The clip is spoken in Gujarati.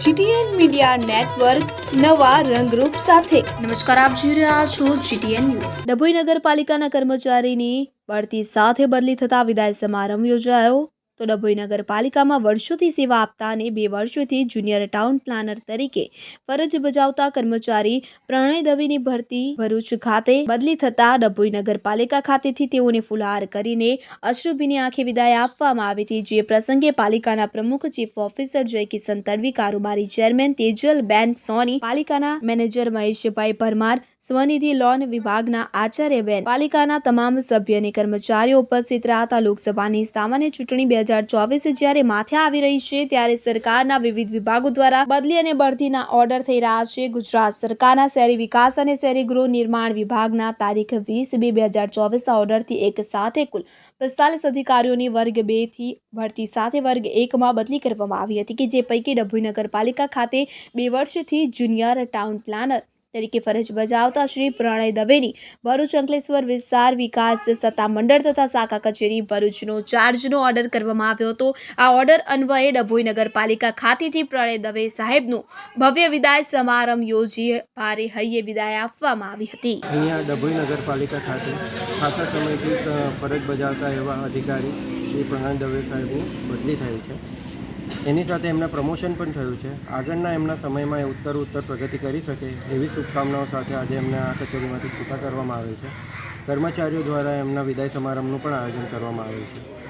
જીટીએન મીડિયા નેટવર્ક નવા રંગરૂપ સાથે. નમસ્કાર આપ જોઈ રહ્યા છો જીટીએન ન્યૂઝ. ડભોઈ નગરપાલિકાના કર્મચારીની બઢતી સાથે બદલી થતા વિદાય સમારંભ યોજાયો. તો ડભોઈ નગરપાલિકામાં વર્ષોથી સેવા આપતા અને બે વર્ષોથી જુનિયર ટાઉન પ્લાનર તરીકે ફરજ બજાવતા કર્મચારી પ્રણય દવેની ભરતી ભરૂચ ખાતે બદલી થતા ડભોઈ નગરપાલિકા ખાતેથી તેઓને ફુલહાર કરીને અશ્રુભીની આંખે વિદાય આપવામાં આવી હતી. જે પ્રસંગે પાલિકાના પ્રમુખ ચીફ ઓફિસર જય કિશન તડવી, કારોબારી ચેરમેન તેજલ બેન સોની, પાલિકાના મેનેજર મહેશભાઈ પરમાર, સ્વનિધિ લોન વિભાગના આચાર્ય બેન પાલિકાના તમામ સભ્ય અને કર્મચારીઓ ઉપસ્થિત રહ્યા હતા. લોકસભાની સામાન્ય ચૂંટણી બે હજાર ચોવીસ જ્યારે માથે આવી રહી છે, ત્યારે સરકારના વિવિધ વિભાગો દ્વારા બદલી અને બઢતીના ઓર્ડર થઈ રહ્યા છે. ગુજરાત સરકારના શહેરી વિકાસ અને શહેરી ગૃહ નિર્માણ વિભાગના તારીખ વીસ બે બે હજાર ચોવીસના ઓર્ડરથી એક સાથે કુલ પિસ્તાલીસ અધિકારીઓની વર્ગ બેથી ભરતી સાથે વર્ગ એકમાં બદલી કરવામાં આવી હતી કે જે પૈકી ડભોઈ નગરપાલિકા ખાતે બે વર્ષથી જુનિયર ટાઉન પ્લાનર તરીકે ફરજ બજાવતા શ્રી પ્રણય દવેની ભરૂચ અંકલેશ્વર વિસ્તાર વિકાસ સત્તામંડળ તથા શાખા કચેરી ભરૂચનો ચાર્જનો ઓર્ડર કરવામાં આવ્યો હતો. આ ઓર્ડર અન્વયે ડભોઈ નગરપાલિકા ખાતેથી પ્રણય દવે સાહેબનું ભવ્ય વિદાય સમારંભ યોજી ભારે હૈયે વિદાય આપવામાં આવી હતી. અહીંયા ડભોઈ નગરપાલિકા ખાતે ખાસા સમયથી ફરજ બજાવતા એવા અધિકારી શ્રી પ્રણય દવે સાહેબની બદલી થઈ છે. એની સાથે એમના પ્રમોશન પણ થયું છે. આગળના એમના સમયમાં એ ઉત્તર ઉત્તર પ્રગતિ કરી શકે એવી શુભકામનાઓ સાથે આજે એમને આ કચેરીમાંથી છૂટા કરવામાં આવે છે. કર્મચારીઓ દ્વારા એમના વિદાય સમારંભનું પણ આયોજન કરવામાં આવે છે.